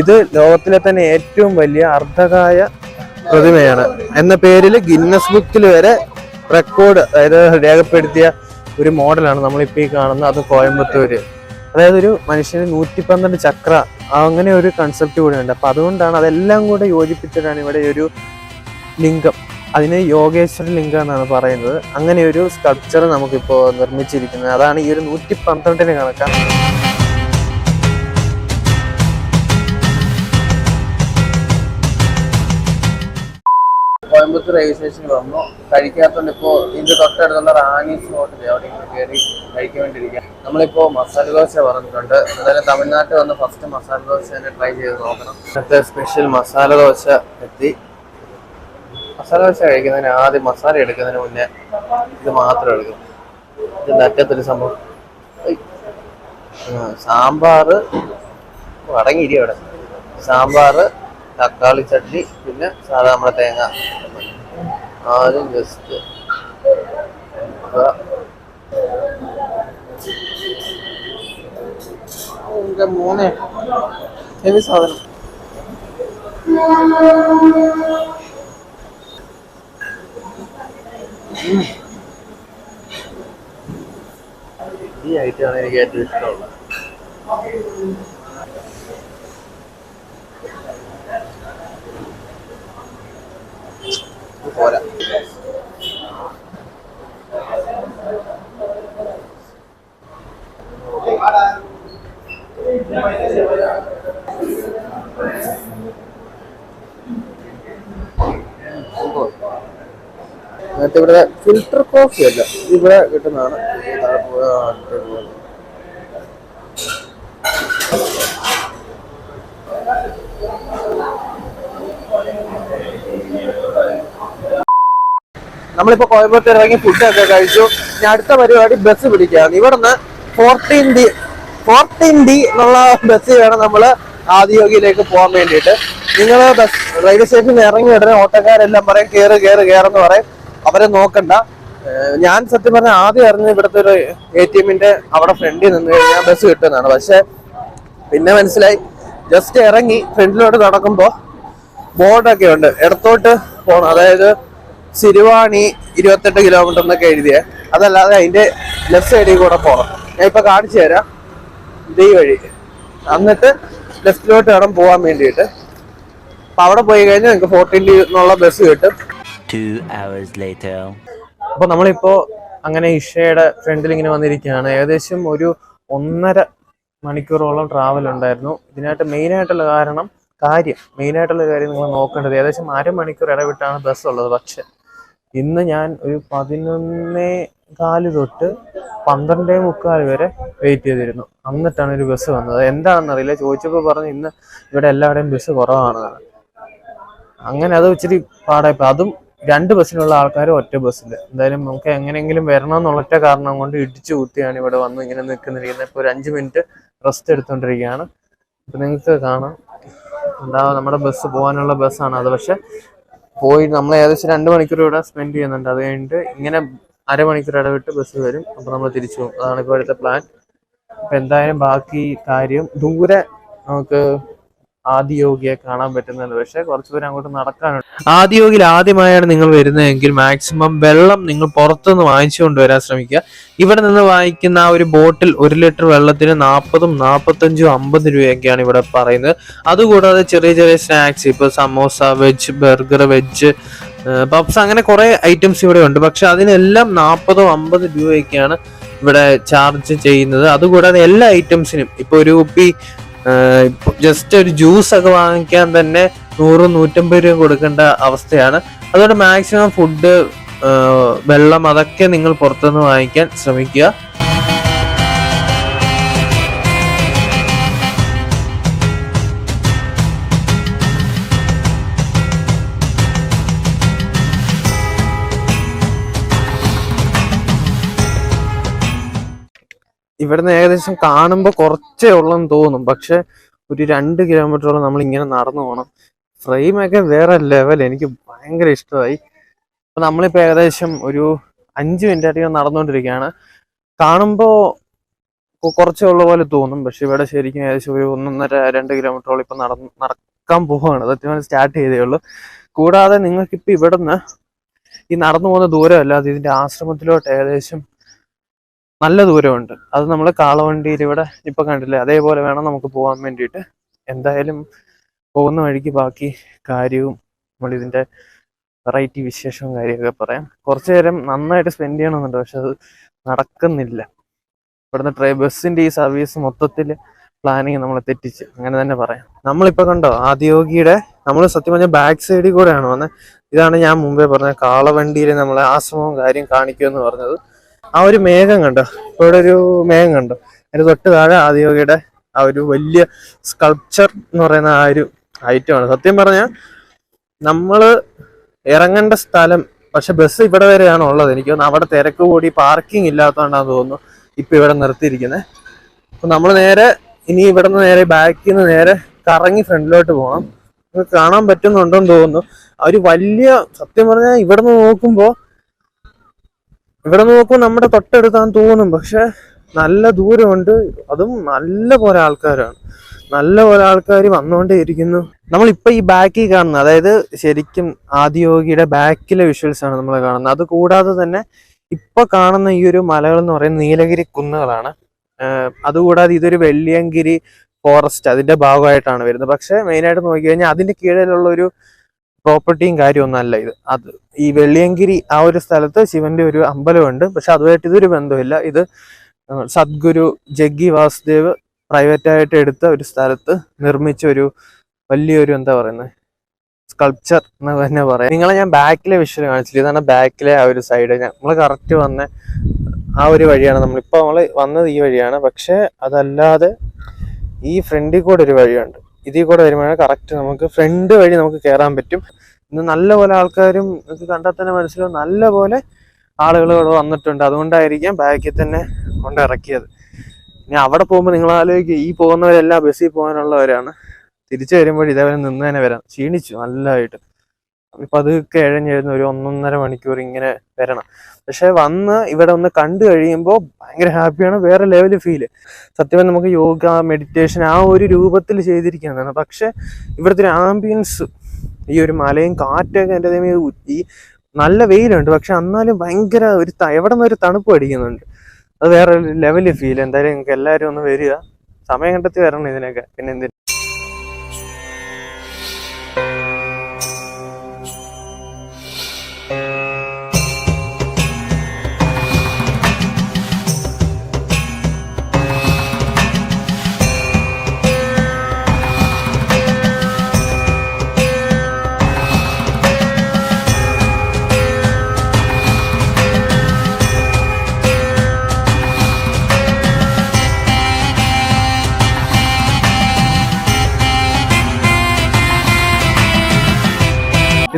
ഇത് ലോകത്തിലെ തന്നെ ഏറ്റവും വലിയ അർദ്ധകായ പ്രതിമയാണ്. എന്ന പേരിൽ ഗിന്നസ് ബുക്കിൽ വരെ റെക്കോർഡ് അതായത് രേഖപ്പെടുത്തിയ ഒരു മോഡലാണ് നമ്മളിപ്പോൾ ഈ കാണുന്നത്. അത് കോയമ്പത്തൂർ അതായത് ഒരു മനുഷ്യന് നൂറ്റി പന്ത്രണ്ട് ചക്ര. അങ്ങനെ ഒരു കൺസെപ്റ്റ് കൂടെ ഉണ്ട് അപ്പം അതുകൊണ്ടാണ് അതെല്ലാം കൂടെ യോജിപ്പിച്ചിട്ടാണ് ഇവിടെ ഒരു ലിംഗം. അതിന് യോഗേശ്വര ലിംഗം എന്നാണ് പറയുന്നത്. അങ്ങനെ ഒരു സ്കൾപ്ചർ നമുക്കിപ്പോൾ നിർമ്മിച്ചിരിക്കുന്നത്. അതാണ് ഈ ഒരു നൂറ്റി പന്ത്രണ്ടിന് കണക്കാണ് കോയമ്പത്തൂർ റെയിൽവേ സ്റ്റേഷനിൽ വന്നു. കഴിക്കാത്തോണ്ട് ഇപ്പോ ഇതിന്റെ തൊട്ടടുത്തുള്ള റാണീസ് ഹോട്ടലിൽ അവിടെ ഇങ്ങനെ കയറി കഴിക്കാൻ വേണ്ടിയിരിക്കുക നമ്മളിപ്പോ മസാല ദോശ പറഞ്ഞിട്ടുണ്ട്. എന്തായാലും തമിഴ്നാട്ടിൽ വന്ന് ഫസ്റ്റ് മസാല ദോശ തന്നെ ട്രൈ ചെയ്ത് നോക്കണം. ഇന്നത്തെ സ്പെഷ്യൽ മസാല ദോശ എത്തി. മസാല ദോശ കഴിക്കുന്നതിന് ആദ്യം മസാല എടുക്കുന്നതിന് മുന്നേ ഇത് മാത്രം എടുക്കും. ഇത് അറ്റത്തൊരു സംഭവം. സാമ്പാർ അടങ്ങിയിരി അവിടെ. സാമ്പാർ തക്കാളി ചട്ടി പിന്നെ സാധാ നമ്മുടെ തേങ്ങ. ആദ്യം ജസ്റ്റ് മോനെ ഹെവി സാധനം? ഈ ഐറ്റമാണ് എനിക്ക് ഏറ്റവും ഇഷ്ടമുള്ളത് എന്നിട്ട് ഇവിടെ ഫിൽട്ടർ കോഫി അല്ല ഇവിടെ കിട്ടുന്നതാണ്. നമ്മളിപ്പോ കോയമ്പത്തൂർ ഇറങ്ങി ഫുഡൊക്കെ കഴിച്ചു. ഇനി അടുത്ത പരിപാടി ബസ് പിടിക്കുകയാണ്. ഇവിടുന്ന് ഫോർട്ടീൻ ഡി ഫോർട്ടീൻ ഡി എന്നുള്ള ബസ് വേണം നമ്മൾ ആദിയോഗിയിലേക്ക് പോകാൻ വേണ്ടിയിട്ട്. നിങ്ങൾ ബസ് റെയിൽവേ സ്റ്റേഷനിൽ ഇറങ്ങി ഉടനെ ഓട്ടോക്കാരെല്ലാം പറയും കയറ് കയറ് കയറെന്ന് പറയും. അവരെ നോക്കണ്ട. ഞാൻ സത്യം പറഞ്ഞ ആദ്യം അറിഞ്ഞ ഇവിടുത്തെ ഒരു എ ടി എമ്മിന്റെ അവിടെ ഫ്രണ്ടിൽ നിന്ന് കഴിഞ്ഞാൽ ബസ് കിട്ടുന്നതാണ്. പക്ഷെ പിന്നെ മനസ്സിലായി. ജസ്റ്റ് ഇറങ്ങി ഫ്രണ്ടിലോട്ട് നടക്കുമ്പോ ബോർഡൊക്കെ ഉണ്ട്. ഇടത്തോട്ട് പോണം. അതായത് സിരുവാണി ഇരുപത്തെട്ട് കിലോമീറ്റർ എന്നൊക്കെ എഴുതിയ. അതല്ലാതെ അതിന്റെ ലെഫ്റ്റ് സൈഡിൽ കൂടെ പോകണം ഞാൻ ഇപ്പൊ കാണിച്ചു തരാം. ഇതേ വഴി. എന്നിട്ട് ലെഫ്റ്റിലോട്ട് വേണം പോകാൻ വേണ്ടിയിട്ട്. അപ്പൊ അവിടെ പോയി കഴിഞ്ഞാൽ നിങ്ങൾക്ക് ഫോർട്ടീൻ എന്നുള്ള ബസ് കിട്ടും. അപ്പൊ നമ്മളിപ്പോ അങ്ങനെ ഇഷയുടെ ഫ്രണ്ടിൽ ഇങ്ങനെ വന്നിരിക്കുകയാണ്. ഏകദേശം ഒരു ഒന്നര മണിക്കൂറോളം ട്രാവൽ ഉണ്ടായിരുന്നു. ഇതിനായിട്ട് മെയിൻ ആയിട്ടുള്ള കാരണം കാര്യം മെയിൻ ആയിട്ടുള്ള കാര്യം നിങ്ങൾ നോക്കേണ്ടത് ഏകദേശം അരമണിക്കൂർ ഇടവിട്ടാണ് ബസ് ഉള്ളത്. പക്ഷെ ഇന്ന് ഞാൻ ഒരു പതിനൊന്നേ കാൽ തൊട്ട് പന്ത്രണ്ടേ മുക്കാൽ വരെ വെയിറ്റ് ചെയ്തിരുന്നു. എന്നിട്ടാണ് ഒരു ബസ് വന്നത്. എന്താണെന്നറിയില്ല ചോദിച്ചപ്പോൾ പറഞ്ഞു ഇന്ന് ഇവിടെ എല്ലാവരുടെയും ബസ് കുറവാണെന്നാണ് അങ്ങനെ അത് ഇച്ചിരി പാടായിപ്പോ അതും രണ്ട് ബസ്സിലുള്ള ആൾക്കാർ ഒറ്റ ബസ്സിൽ എന്തായാലും നമുക്ക് എങ്ങനെയെങ്കിലും വരണം എന്നുള്ള ഒറ്റ കാരണം കൊണ്ട് ഇടിച്ചു കുത്തിയാണ് ഇവിടെ വന്ന് ഇങ്ങനെ നിൽക്കുന്നിരിക്കുന്നത്. ഇപ്പോൾ ഒരു അഞ്ച് മിനിറ്റ് റെസ്റ്റ് എടുത്തുകൊണ്ടിരിക്കുകയാണ് ഇപ്പൊ നിങ്ങൾക്ക് കാണാം. എന്താ നമ്മുടെ ബസ് പോകാനുള്ള ബസ്സാണ് അത്. പക്ഷെ പോയി നമ്മൾ ഏകദേശം രണ്ട് മണിക്കൂർ ഇവിടെ സ്പെൻഡ് ചെയ്യുന്നുണ്ട്. അത് കഴിഞ്ഞിട്ട് ഇങ്ങനെ അരമണിക്കൂർ ഇടവിട്ട് ബസ് വരും. അപ്പൊ നമ്മൾ തിരിച്ചു പോകും. അതാണ് ഇപ്പോഴത്തെ പ്ലാൻ അപ്പൊ എന്തായാലും ബാക്കി കാര്യം ദൂരെ നമുക്ക് ആദിയോഗിയെ കാണാൻ പറ്റുന്നുണ്ട് പക്ഷെ കുറച്ചു പേര് അങ്ങോട്ട് നടക്കാനുണ്ട്. ആദിയോഗിയിൽ ആദ്യമായാണ് നിങ്ങൾ വരുന്നതെങ്കിൽ മാക്സിമം വെള്ളം നിങ്ങൾ പുറത്തുനിന്ന് വാങ്ങിച്ചു കൊണ്ടുവരാൻ ശ്രമിക്കുക. ഇവിടെ നിന്ന് വാങ്ങിക്കുന്ന ആ ഒരു ബോട്ടിൽ ഒരു ലിറ്റർ വെള്ളത്തിന് നാൽപ്പതും നാൽപ്പത്തഞ്ചും അമ്പത് രൂപയൊക്കെയാണ് ഇവിടെ പറയുന്നത്. അതുകൂടാതെ ചെറിയ ചെറിയ സ്നാക്സ് ഇപ്പൊ samosa veg burger veg puffs അങ്ങനെ കുറെ ഐറ്റംസ് ഇവിടെ ഉണ്ട്. പക്ഷെ അതിനെല്ലാം നാൽപ്പതോ അമ്പത് രൂപയൊക്കെയാണ് ഇവിടെ ചാർജ് ചെയ്യുന്നത്. അതുകൂടാതെ എല്ലാ ഐറ്റംസിനും ഇപ്പൊ ഒരു കുപ്പി ജസ്റ്റ് ഒരു ജ്യൂസ് ഒക്കെ വാങ്ങിക്കാൻ തന്നെ നൂറും നൂറ്റമ്പത് രൂപ കൊടുക്കേണ്ട അവസ്ഥയാണ്. അതുകൊണ്ട് മാക്സിമം ഫുഡ് വെള്ളം അതൊക്കെ നിങ്ങൾ പുറത്തുനിന്ന് വാങ്ങിക്കാൻ ശ്രമിക്കുക. ഇവിടുന്ന് ഏകദേശം കാണുമ്പോൾ കുറച്ചേ ഉള്ളെന്ന് തോന്നും. പക്ഷെ ഒരു രണ്ട് കിലോമീറ്ററോളം നമ്മൾ ഇങ്ങനെ നടന്നു പോകണം ഫ്രെയിമൊക്കെ വേറെ ലെവൽ എനിക്ക് ഭയങ്കര ഇഷ്ടമായി. അപ്പൊ നമ്മളിപ്പോൾ ഏകദേശം ഒരു അഞ്ച് മിനിറ്റ് അധികം നടന്നുകൊണ്ടിരിക്കുകയാണ് കാണുമ്പോൾ കുറച്ചേ ഉള്ള പോലെ തോന്നും. പക്ഷെ ഇവിടെ ശരിക്കും ഏകദേശം ഒരു ഒന്നൊന്നര രണ്ട് കിലോമീറ്ററോളം ഇപ്പം നടന്ന് നടക്കാൻ പോവുകയാണ് സത്യം സ്റ്റാർട്ട് ചെയ്തേ ഉള്ളൂ. കൂടാതെ നിങ്ങൾക്കിപ്പോൾ ഇവിടുന്ന് ഈ നടന്നു പോകുന്ന ദൂരമല്ലാതെ ഇതിന്റെ ആശ്രമത്തിലോട്ട് ഏകദേശം നല്ല ദൂരമുണ്ട്. അത് നമ്മൾ കാളവണ്ടിയിൽ ഇവിടെ ഇപ്പൊ കണ്ടില്ലേ? അതേപോലെ വേണം നമുക്ക് പോകാൻ വേണ്ടിയിട്ട്. എന്തായാലും പോകുന്ന വഴിക്ക് ബാക്കി കാര്യവും നമ്മൾ ഇതിന്റെ വെറൈറ്റി വിശേഷവും കാര്യമൊക്കെ പറയാം. കുറച്ചു നേരം നന്നായിട്ട് സ്പെൻഡ് ചെയ്യണമെന്നുണ്ട് പക്ഷെ അത് നടക്കുന്നില്ല. ഇവിടുന്ന് ട്രെ ബസ്സിന്റെ ഈ സർവീസ് മൊത്തത്തിൽ പ്ലാനിങ് നമ്മളെ തെറ്റിച്ച് അങ്ങനെ തന്നെ പറയാം. നമ്മളിപ്പോൾ കണ്ടോ ആദ്യോഗിയുടെ നമ്മൾ സത്യം പറഞ്ഞാൽ ബാക്ക് സൈഡിൽ കൂടെയാണ് വന്നത് ഇതാണ് ഞാൻ മുമ്പേ പറഞ്ഞ കാളവണ്ടിയിൽ നമ്മളെ ആശ്രമവും കാര്യം കാണിക്കുമെന്ന് പറഞ്ഞത്. ആ ഒരു മേഘം കണ്ടോ? ഇവിടെ ഒരു മേഘം കണ്ടോ? അതിന് തൊട്ട് താഴെ ആദിയോഗിയുടെ ആ ഒരു വലിയ സ്കൾപ്ചർ എന്ന് പറയുന്ന ആ ഒരു ഐറ്റമാണ് സത്യം പറഞ്ഞാൽ നമ്മൾ ഇറങ്ങേണ്ട സ്ഥലം പക്ഷെ ബസ് ഇവിടെ വരെയാണ് ഉള്ളത്. എനിക്ക് തോന്നുന്നു അവിടെ തിരക്ക് കൂടി പാർക്കിംഗ് ഇല്ലാത്തതുകൊണ്ടാന്ന് തോന്നുന്നു ഇപ്പൊ ഇവിടെ നിർത്തിയിരിക്കുന്നത് അപ്പൊ നമ്മൾ നേരെ ഇനി ഇവിടെ നിന്ന് നേരെ ബാക്കിൽ നിന്ന് നേരെ കറങ്ങി ഫ്രണ്ടിലോട്ട് പോകണം നമുക്ക് കാണാൻ പറ്റുന്നുണ്ടെന്ന് തോന്നുന്നു. ആ ഒരു വലിയ സത്യം പറഞ്ഞാൽ ഇവിടെ നിന്ന് നോക്കുമ്പോ ഇവിടെ നോക്കുമ്പോൾ നമ്മുടെ തൊട്ടടുത്താൻ തോന്നും പക്ഷെ നല്ല ദൂരമുണ്ട്. അതും നല്ല പോലെ ആൾക്കാരാണ്. നല്ല പോലെ ആൾക്കാർ വന്നുകൊണ്ടേ ഇരിക്കുന്നു നമ്മളിപ്പോൾ ഈ ബാക്കിൽ കാണുന്നത് അതായത് ശരിക്കും ആദിയോഗിയുടെ ബാക്കിലെ വിഷ്വൽസ് ആണ് നമ്മൾ കാണുന്നത്. അത് കൂടാതെ തന്നെ ഇപ്പൊ കാണുന്ന ഈ ഒരു മലകൾ എന്ന് പറയുന്നത് നീലഗിരി കുന്നുകളാണ്. അതുകൂടാതെ ഇതൊരു വെള്ളിയങ്കിരി ഫോറസ്റ്റ് അതിന്റെ ഭാഗമായിട്ടാണ് വരുന്നത്. പക്ഷെ മെയിനായിട്ട് നോക്കി കഴിഞ്ഞാൽ അതിന്റെ കീഴിലുള്ള ഒരു പ്രോപ്പർട്ടിയും കാര്യമൊന്നും അല്ല ഇത്. അത് ഈ വെള്ളിയങ്കിരി ആ ഒരു സ്ഥലത്ത് ശിവന്റെ ഒരു അമ്പലമുണ്ട്. പക്ഷെ അതുമായിട്ട് ഇതൊരു ബന്ധമില്ല. ഇത് സദ്ഗുരു ജഗ്ഗി വാസുദേവ് പ്രൈവറ്റ് ആയിട്ട് എടുത്ത ഒരു സ്ഥലത്ത് നിർമ്മിച്ച ഒരു വലിയൊരു എന്താ പറയുന്നത് സ്കൾപ്ചർ എന്ന് തന്നെ പറയാം. നിങ്ങളെ ഞാൻ ബാക്കിലെ വിഷ്വൽ കാണിച്ചില്ല. ഇതാണ് ബാക്കിലെ ആ ഒരു സൈഡ്. നമ്മൾ കറക്റ്റ് വന്ന ആ ഒരു വഴിയാണ് നമ്മളിപ്പോൾ നമ്മൾ വന്നത് ഈ വഴിയാണ്. പക്ഷെ അതല്ലാതെ ഈ ഫ്രണ്ടിൽ കൂടെ ഒരു വഴിയുണ്ട്. ഇതിൽ കൂടെ വരുമ്പോഴാണ് കറക്റ്റ് നമുക്ക് ഫ്രണ്ട് വഴി നമുക്ക് കയറാൻ പറ്റും. ഇന്ന് നല്ല പോലെ ആൾക്കാരും ഇത് കണ്ടാൽ തന്നെ മനസ്സിലാവും നല്ലപോലെ ആളുകൾ ഇവിടെ വന്നിട്ടുണ്ട്. അതുകൊണ്ടായിരിക്കാം ബാക്കിൽ തന്നെ കൊണ്ട് ഇറക്കിയത്. ഇനി അവിടെ പോകുമ്പോൾ നിങ്ങൾ ആലോചിക്കുക ഈ പോകുന്നവരെല്ലാം ബസ്സിൽ പോകാനുള്ളവരാണ്. തിരിച്ചു വരുമ്പോൾ ഇതേപോലെ നിന്ന് തന്നെ വരാം. ക്ഷീണിച്ചു നല്ലതായിട്ട്. അത് എഴഞ്ഞെഴുന്ന ഒരു ഒന്നൊന്നര മണിക്കൂർ ഇങ്ങനെ വരണം. പക്ഷെ വന്ന് ഇവിടെ ഒന്ന് കണ്ടു കഴിയുമ്പോൾ ഭയങ്കര ഹാപ്പിയാണ് വേറെ ലെവൽ ഫീൽ സത്യം നമുക്ക് യോഗ മെഡിറ്റേഷൻ ആ ഒരു രൂപത്തിൽ ചെയ്തിരിക്കുന്നതാണ്. പക്ഷെ ഇവിടുത്തെ ഒരു ആംബിയൻസ് ഈ ഒരു മലയും കാറ്റൊക്കെ എന്റെ ഈ നല്ല വെയിലുണ്ട്. പക്ഷെ എന്നാലും ഭയങ്കര ഒരു എവിടെ നിന്ന് ഒരു തണുപ്പ് അടിക്കുന്നുണ്ട്. അത് വേറെ ലെവൽ ഫീൽ എന്തായാലും നിങ്ങൾക്ക് എല്ലാവരും ഒന്ന് വരിക. സമയം കണ്ടെത്തി വരണം ഇതിനൊക്കെ. പിന്നെ എന്തിന്?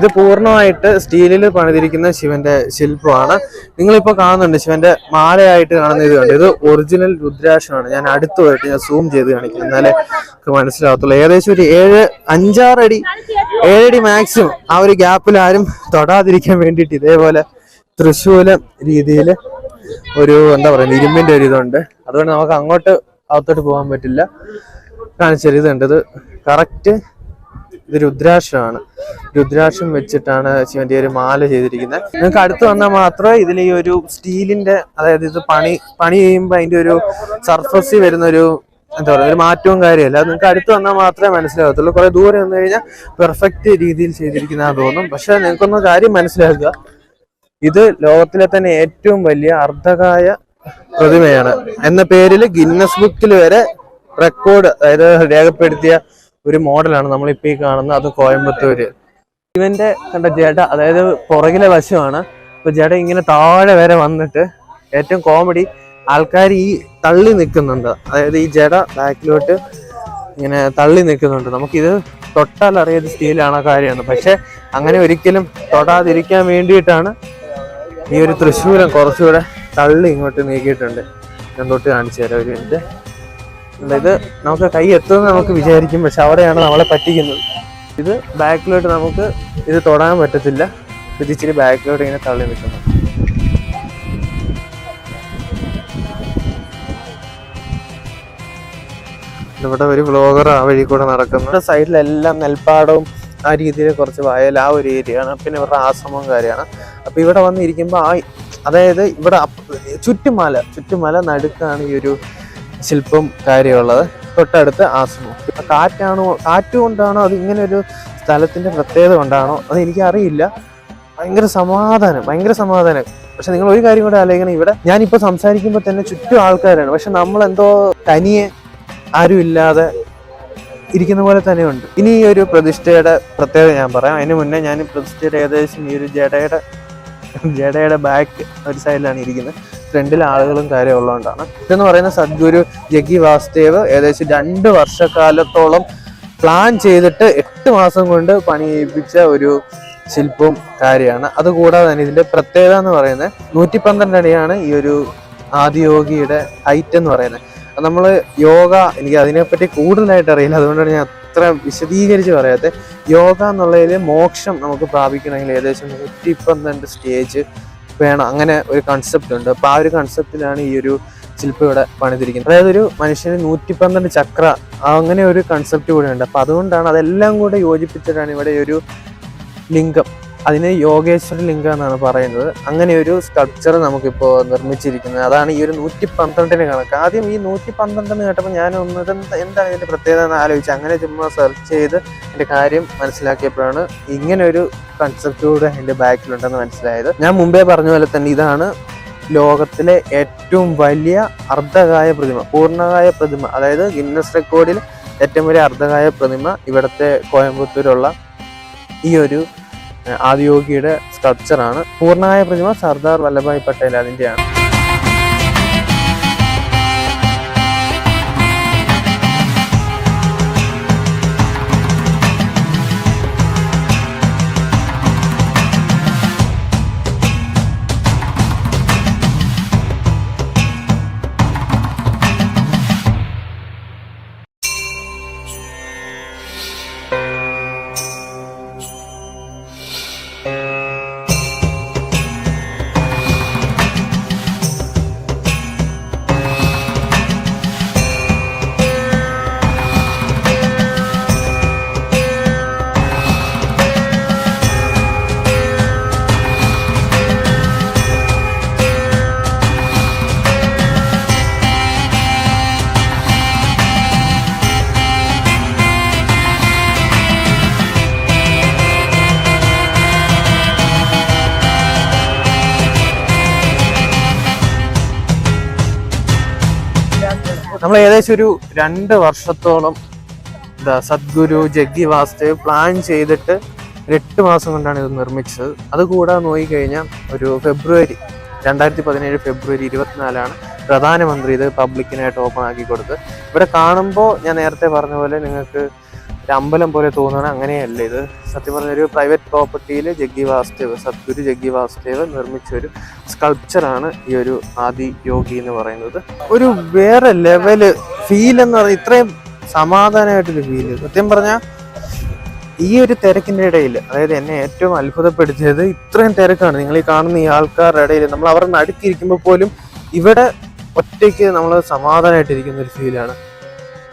ഇത് പൂർണമായിട്ട് സ്റ്റീലിൽ പണിതിരിക്കുന്ന ശിവന്റെ ശില്പമാണ്. നിങ്ങളിപ്പോൾ കാണുന്നുണ്ട് ശിവന്റെ മാലയായിട്ട് കാണുന്ന ഇത് കണ്ട്. ഇത് ഒറിജിനൽ രുദ്രാക്ഷമാണ് ഞാൻ അടുത്ത് പോയിട്ട് ഞാൻ സൂം ചെയ്ത് കാണിക്കാം എന്നാലേ മനസ്സിലാവത്തുള്ളൂ. ഏകദേശം ഒരു ഏഴ് അഞ്ചാറടി ഏഴടി മാക്സിമം ആ ഒരു ഗ്യാപ്പിൽ ആരും തൊടാതിരിക്കാൻ വേണ്ടിയിട്ട് ഇതേപോലെ തൃശൂല രീതിയിൽ ഒരു എന്താ പറയുക ഇരുമ്പിന്റെ ഒരു ഇതുണ്ട്. അതുകൊണ്ട് നമുക്ക് അങ്ങോട്ട് അകത്തോട്ട് പോകാൻ പറ്റില്ല. കാണിച്ചൊരു ഇതുണ്ട്. ഇത് കറക്റ്റ് ഇത് രുദ്രാക്ഷമാണ്. രുദ്രാക്ഷം വെച്ചിട്ടാണ് ശിവന്റെ ഒരു മാല ചെയ്തിരിക്കുന്നത്. നിങ്ങൾക്ക് അടുത്ത് വന്നാൽ മാത്രമേ ഇതിൽ ഈ ഒരു സ്റ്റീലിന്റെ അതായത് ഇത് പണി പണി ചെയ്യുമ്പോൾ അതിന്റെ ഒരു സർഫസ് വരുന്ന ഒരു എന്താ പറയുക ഒരു മാറ്റവും കാര്യമല്ല. അത് നിങ്ങൾക്ക് അടുത്ത് വന്നാൽ മാത്രമേ മനസ്സിലാകത്തുള്ളൂ. കുറെ ദൂരെ വന്നു കഴിഞ്ഞാൽ പെർഫെക്റ്റ് രീതിയിൽ ചെയ്തിരിക്കുന്നതാന്ന് തോന്നും. പക്ഷെ നിങ്ങൾക്കൊന്ന് കാര്യം മനസ്സിലാക്കുക. ഇത് ലോകത്തിലെ തന്നെ ഏറ്റവും വലിയ അർദ്ധകായ പ്രതിമയാണ്. എന്ന പേരിൽ ഗിന്നസ് ബുക്കിൽ വരെ റെക്കോർഡ് അതായത് രേഖപ്പെടുത്തിയ ഒരു മോഡലാണ് നമ്മളിപ്പോ ഈ കാണുന്നത്. അത് കോയമ്പത്തൂര്. ഇവന്റെ കണ്ട ജഡ അതായത് പുറകിലെ വശമാണ്. അപ്പൊ ജഡ ഇങ്ങനെ താഴെ വരെ വന്നിട്ട് ഏറ്റവും കോമഡി ആൾക്കാർ ഈ തള്ളി നിൽക്കുന്നുണ്ട്. അതായത് ഈ ജഡ ബാക്കിലോട്ട് ഇങ്ങനെ തള്ളി നിൽക്കുന്നുണ്ട്. നമുക്കിത് തൊട്ടാൽ അറിയാതെ സ്റ്റീലാണ് കാര്യമാണ്. പക്ഷെ അങ്ങനെ ഒരിക്കലും തൊടാതിരിക്കാൻ വേണ്ടിയിട്ടാണ് ഈ ഒരു തൃശ്ശൂരം കുറച്ചുകൂടെ തള്ളി ഇങ്ങോട്ട് നീക്കിയിട്ടുണ്ട്. ഞാൻ തൊട്ട് കാണിച്ചു തരാം ഒരു മിനിറ്റ്. അതായത് നമുക്ക് കൈ എത്തുമെന്ന് നമുക്ക് വിചാരിക്കും പക്ഷെ അവിടെയാണ് നമ്മളെ പറ്റിക്കുന്നത്. ഇത് ബാക്കിലോട്ട് നമുക്ക് ഇത് തൊടാൻ പറ്റത്തില്ല. ഇത് ഇച്ചിരി ബാക്കിലോട്ട് ഇങ്ങനെ തള്ളി നിൽക്കുന്നു. ഇവിടെ ഒരു ബ്ലോഗർ ആ വഴി കൂടെ നടക്കുന്നു. സൈഡിലെല്ലാം നെൽപ്പാടവും ആ രീതിയിൽ കുറച്ച് വയൽ ആ ഒരു ഏരിയ ആണ് പിന്നെ ഇവരുടെ ആശ്രമവും കാര്യമാണ്. അപ്പോൾ ഇവിടെ വന്നിരിക്കുമ്പോൾ ആ അതായത് ഇവിടെ ചുറ്റുമല ചുറ്റുമല നടുക്കാണ് ഈ ഒരു ശില്പം കാര്യമുള്ളത് തൊട്ടടുത്ത് ആശ്രമം. കാറ്റാണോ കാറ്റ് കൊണ്ടാണോ അത് ഇങ്ങനെ ഒരു സ്ഥലത്തിന്റെ പ്രത്യേകത കൊണ്ടാണോ അത് എനിക്കറിയില്ല. ഭയങ്കര സമാധാനം ഭയങ്കര സമാധാനം. പക്ഷെ നിങ്ങൾ ഒരു കാര്യം കൂടെ ആലോചിക്കണം ഇവിടെ ഞാനിപ്പോൾ സംസാരിക്കുമ്പോൾ തന്നെ ചുറ്റും ആൾക്കാരാണ്. പക്ഷെ നമ്മളെന്തോ തനിയെ ആരും ഇല്ലാതെ ഇരിക്കുന്ന പോലെ തന്നെയുണ്ട് ഇനി ഈ ഒരു പ്രതിഷ്ഠയുടെ പ്രത്യേകത ഞാൻ പറയാം. അതിന് മുന്നേ ഞാൻ പ്രതിഷ്ഠയുടെ ഏകദേശം ഈ ഒരു ജഡയുടെ ജഡയുടെ ബാക്ക് ഒരു സൈഡിലാണ് ഇരിക്കുന്നത്. ഫ്രണ്ടിൽ ആളുകളും കാര്യം ഉള്ളതുകൊണ്ടാണ് ഇതെന്ന് പറയുന്ന സദ്ഗുരു ജഗി വാസുദേവ് ഏകദേശം രണ്ട് വർഷക്കാലത്തോളം പ്ലാൻ ചെയ്തിട്ട് എട്ട് മാസം കൊണ്ട് പണിയിപ്പിച്ച ഒരു ശില്പവും കാര്യമാണ്. അതുകൂടാതെ തന്നെ ഇതിന്റെ പ്രത്യേകത എന്ന് പറയുന്നത് നൂറ്റി പന്ത്രണ്ട് അടിയാണ് ഈ ഒരു ആദിയോഗിയുടെ ഹൈറ്റ് എന്ന് പറയുന്നത്. നമ്മൾ യോഗ എനിക്ക് അതിനെപ്പറ്റി കൂടുതലായിട്ട് അറിയില്ല. അതുകൊണ്ടാണ് ഞാൻ അത്ര വിശദീകരിച്ച് പറയാത്തത്. യോഗ എന്നുള്ളതിൽ മോക്ഷം നമുക്ക് പ്രാപിക്കണമെങ്കിൽ ഏകദേശം നൂറ്റി പന്ത്രണ്ട് സ്റ്റേജ് വേണം. അങ്ങനെ ഒരു കൺസെപ്റ്റ് ഉണ്ട്. അപ്പൊ ആ ഒരു കൺസെപ്റ്റിലാണ് ഈ ഒരു ശില്പം ഇവിടെ പണിതിരിക്കുന്നത്. അതായത് ഒരു മനുഷ്യന് നൂറ്റി പന്ത്രണ്ട് ചക്ര അങ്ങനെ ഒരു കൺസെപ്റ്റ് കൂടെ ഉണ്ട്. അപ്പൊ അതുകൊണ്ടാണ് അതെല്ലാം കൂടെ യോജിപ്പിച്ചിട്ടാണ് ഇവിടെ ഒരു ലിംഗം. അതിന് യോഗേശ്വര ലിംഗം എന്നാണ് പറയുന്നത്. അങ്ങനെ ഒരു സ്കൾപ്ചർ നമുക്കിപ്പോൾ നിർമ്മിച്ചിരിക്കുന്നത് അതാണ് ഈ ഒരു നൂറ്റി പന്ത്രണ്ടിന് കണക്ക്. ആദ്യം ഈ നൂറ്റി പന്ത്രണ്ട് എന്ന് കേട്ടപ്പോൾ ഞാൻ എന്താണ് ഇതിന്റെ പ്രത്യേകത എന്ന് ആലോചിച്ച് അങ്ങനെ ചുമ്മാ സെർച്ച് ചെയ്ത് എന്റെ കാര്യം മനസ്സിലാക്കിയപ്പോഴാണ് ഇങ്ങനെ ഒരു കൺസെപ്റ്റ് കൂടെ എന്റെ ബാക്കിലുണ്ടെന്ന് മനസ്സിലായത്. ഞാൻ മുമ്പേ പറഞ്ഞ പോലെ തന്നെ ഇതാണ് ലോകത്തിലെ ഏറ്റവും വലിയ അർദ്ധകായ പ്രതിമ പൂർണകായ പ്രതിമ. അതായത് ഗിന്നസ് റെക്കോർഡിൽ ഏറ്റവും വലിയ അർദ്ധകായ പ്രതിമ ഇവിടുത്തെ കോയമ്പത്തൂരുള്ള ഈ ഒരു ആദിയോഗിയുടെ സ്കൾപ്ചറാണ് പൂർണമായ പ്രതിമ സർദാർ വല്ലഭായ് പട്ടേൽ അതിന്റെയാണ് നമ്മൾ ഏകദേശം ഒരു രണ്ട് വർഷത്തോളം എന്താ സദ്ഗുരു ജഗ്ഗി വാസുദേവ് പ്ലാൻ ചെയ്തിട്ട് എട്ട് മാസം കൊണ്ടാണ് ഇത് നിർമ്മിച്ചത്. അതുകൂടാതെ നോക്കിക്കഴിഞ്ഞാൽ ഒരു ഫെബ്രുവരി രണ്ടായിരത്തി പതിനേഴ് ഫെബ്രുവരി ഇരുപത്തിനാലാണ് പ്രധാനമന്ത്രി ഇത് പബ്ലിക്കിനായിട്ട് ഓപ്പൺ ആക്കി കൊടുത്ത് ഇവിടെ കാണുമ്പോൾ ഞാൻ നേരത്തെ പറഞ്ഞ പോലെ നിങ്ങൾക്ക് ഒരു അമ്പലം പോലെ തോന്നണം അങ്ങനെയല്ല. ഇത് സത്യം പറഞ്ഞ ഒരു പ്രൈവറ്റ് പ്രോപ്പർട്ടിയിൽ ജഗ്ഗി വാസുദേവ് സദ്ഗുരു ജഗ്ഗി വാസുദേവ് നിർമ്മിച്ച ഒരു സ്കൾപ്ചറാണ് ഈ ഒരു ആദി യോഗി എന്ന് പറയുന്നത്. ഒരു വേറെ ലെവൽ ഫീൽ എന്ന് പറഞ്ഞാൽ ഇത്രയും സമാധാനമായിട്ടൊരു ഫീൽ സത്യം പറഞ്ഞാൽ ഈ ഒരു തിരക്കിന്റെ ഇടയിൽ അതായത് എന്നെ ഏറ്റവും അത്ഭുതപ്പെടുത്തിയത് ഇത്രയും തിരക്കാണ്. നിങ്ങൾ ഈ കാണുന്ന ഈ ആൾക്കാരുടെ ഇടയിൽ നമ്മൾ അവരുടെ അടുത്തിരിക്കുമ്പോൾ പോലും ഇവിടെ ഒറ്റയ്ക്ക് നമ്മൾ സമാധാനമായിട്ടിരിക്കുന്ന ഒരു ഫീലാണ്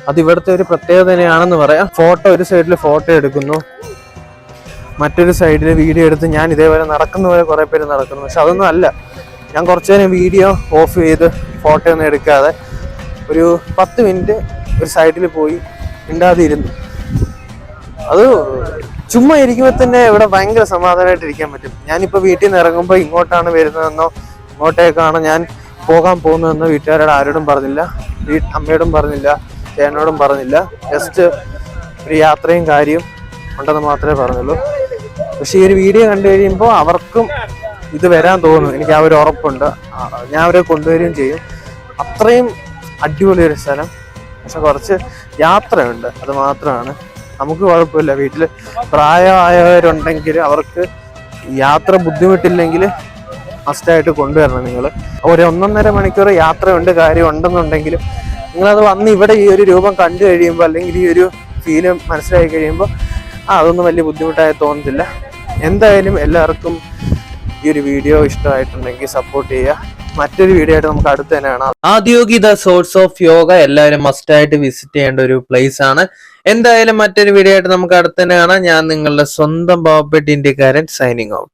അത് ഇവിടുത്തെ ഒരു പ്രത്യേകത തന്നെയാണെന്ന് പറയാം. ഫോട്ടോ ഒരു സൈഡിൽ ഫോട്ടോ എടുക്കുന്നു. മറ്റൊരു സൈഡിൽ വീഡിയോ എടുത്ത് ഞാൻ ഇതേപോലെ നടക്കുന്ന പോലെ കുറേ പേര് നടക്കുന്നു. പക്ഷെ അതൊന്നും അല്ല. ഞാൻ കുറച്ച് നേരം വീഡിയോ ഓഫ് ചെയ്ത് ഫോട്ടോ ഒന്നും എടുക്കാതെ ഒരു പത്ത് മിനിറ്റ് ഒരു സൈഡിൽ പോയി മിണ്ടാതെ അത് ചുമ്മാ ഇരിക്കുമ്പോൾ തന്നെ ഇവിടെ ഭയങ്കര സമാധാനമായിട്ട് ഇരിക്കാൻ പറ്റും. ഞാനിപ്പോൾ വീട്ടിൽ നിന്ന് ഇറങ്ങുമ്പോൾ ഇങ്ങോട്ടാണ് വരുന്നതെന്നോ ഇങ്ങോട്ടേക്കാണ് ഞാൻ പോകാൻ പോകുന്നതെന്നോ വീട്ടുകാരോട് ആരോടും പറഞ്ഞില്ല. അമ്മയോടും പറഞ്ഞില്ല. ചേട്ടനോടും പറഞ്ഞില്ല. ജസ്റ്റ് ഒരു യാത്രയും കാര്യം ഉണ്ടെന്ന് മാത്രമേ പറഞ്ഞുള്ളൂ. പക്ഷെ ഈ ഒരു വീഡിയോ കണ്ടു കഴിയുമ്പോൾ അവർക്കും ഇത് വരാൻ തോന്നുന്നു. എനിക്ക് ആ ഒരു ഉറപ്പുണ്ട്. ഞാൻ അവരെ കൊണ്ടുവരികയും ചെയ്യും. അത്രയും അടിപൊളി ഒരു സ്ഥലം. പക്ഷെ കുറച്ച് യാത്രയുണ്ട്. അത് മാത്രമാണ്. നമുക്ക് കുഴപ്പമില്ല. വീട്ടിൽ പ്രായമായവരുണ്ടെങ്കിൽ അവർക്ക് യാത്ര ബുദ്ധിമുട്ടില്ലെങ്കിൽ മസ്റ്റായിട്ട് കൊണ്ടുവരണം നിങ്ങൾ. ഒരു ഒന്നൊന്നര മണിക്കൂർ യാത്രയുണ്ട് കാര്യം ഉണ്ടെന്നുണ്ടെങ്കിലും നിങ്ങളത് വന്ന് ഇവിടെ ഈ ഒരു രൂപം കണ്ടു കഴിയുമ്പോൾ അല്ലെങ്കിൽ ഈ ഒരു ഫീൽ മനസ്സിലാക്കി കഴിയുമ്പോൾ ആ അതൊന്നും വലിയ ബുദ്ധിമുട്ടായി തോന്നത്തില്ല. എന്തായാലും എല്ലാവർക്കും ഈ ഒരു വീഡിയോ ഇഷ്ടമായിട്ടുണ്ടെങ്കിൽ സപ്പോർട്ട് ചെയ്യുക. മറ്റൊരു വീഡിയോ ആയിട്ട് നമുക്ക് അടുത്ത് തന്നെ കാണാം. Adiyogi the source of yoga എല്ലാവരും മസ്റ്റ് ആയിട്ട് വിസിറ്റ് ചെയ്യേണ്ട ഒരു പ്ലേസ് ആണ്. എന്തായാലും മറ്റൊരു വീഡിയോ ആയിട്ട് നമുക്ക് അടുത്ത് തന്നെ കാണാം. ഞാൻ നിങ്ങളുടെ സ്വന്തം പാവപ്പെട്ടി ഇന്ത്യക്കാരൻ സൈനിങ് ഔട്ട്